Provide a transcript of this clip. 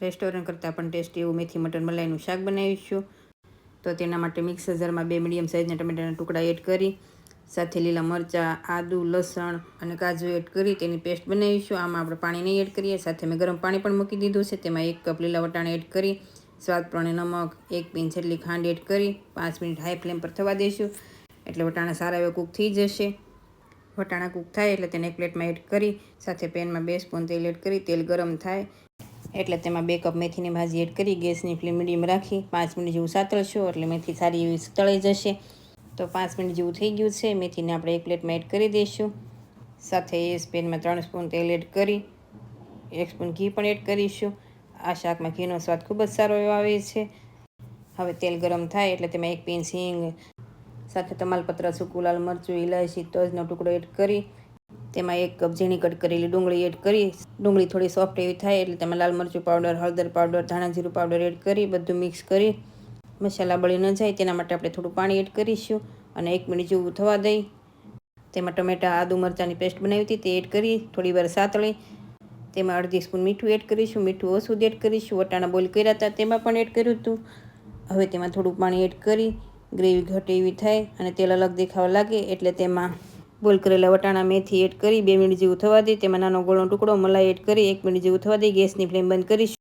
Restaurant કરતાં પણ tasty એવું મેથી મટર મલાઈનું શાક બનાવીશું. તો તેના માટે મિક્સર જારમાં બે મીડિયમ સાઇઝના ટમેટાના ટુકડા એડ કરી, સાથે લીલા મરચાં, આદુ, લસણ અને કાજુ એડ કરી તેની પેસ્ટ બનાવીશું. આમાં આપણે પાણી નહીં એડ કરીએ. સાથે મેં ગરમ પાણી પણ મૂકી દીધું છે. તેમાં એક કપ લીલા વટાણા એડ કરી, સ્વાદ પ્રમાણે નમક, એક પિંચ જેટલી ખાંડ એડ કરી, પાંચ મિનિટ હાઈ ફ્લેમ પર થવા દઈશું એટલે વટાણા સારા એવા કૂક થઈ જશે. વટાણા કૂક થાય એટલે તેને એક પ્લેટમાં એડ કરી, સાથે પેનમાં બે સ્પૂન તેલ એડ કરી, તેલ ગરમ થાય. એટલે તેમાં બે કપ મેથીની ભાજી એડ કરી, ગેસની ફ્લેમ મીડિયમ રાખી, પાંચ મિનિટ જેવું સાતળશું એટલે મેથી સારી એવી તળાઈ જશે. તો પાંચ મિનિટ જેવું થઈ ગયું છે, મેથીને આપણે એક પ્લેટમાં એડ કરી દઈશું. સાથે એ સ્પેનમાં પેનમાં ત્રણ સ્પૂન તેલ એડ કરી, એક સ્પૂન ઘી પણ એડ કરીશું. આ શાકમાં ઘીનો સ્વાદ ખૂબ જ સારો એવો આવે છે. હવે તેલ ગરમ થાય એટલે તેમાં એક પીંચ સિંગ સાથે તમાલપત્ર, સૂકું લાલ મરચું ઇલાયચી તજનો ટુકડો એડ કરી તેમાં એક કપ ઝીણી કટ કરેલી ડુંગળી એડ કરી. ડુંગળી થોડી સોફ્ટ એવી થાય એટલે તેમાં લાલ મરચું પાવડર હળદર પાવડર ધાણા જીરું પાવડર એડ કરી બધું મિક્સ કરી. મસાલા બળી ન જાય તેના માટે આપણે થોડું પાણી એડ કરીશું અને એક મિનિટ જેવું થવા દઈ. તેમાં ટમેટા, આદુ મરચાંની પેસ્ટ બનાવી હતી તે એડ કરી, થોડી વાર સાતળી. તેમાં અડધી સ્પૂન મીઠું એડ કરીશું, મીઠું ઓછું એડ કરીશું, વટાણા બોઇલ કર્યા હતા તેમાં પણ એડ કર્યું હતું. હવે તેમાં થોડું પાણી એડ કરી, ગ્રેવી ઘટ એવી થાય અને તેલ અલગ દેખાવા લાગે એટલે તેમાં બોઇલ કરેલા વટાણા મેથી એડ કરી, બે મિનિટ જેવું થવા દઈ તેમાં નાનો ગોળનો ટુકડો મલાઈ એડ કરી, એક મિનિટ જેવું થવા દઈ ગેસની ફ્લેમ બંધ કરીશું.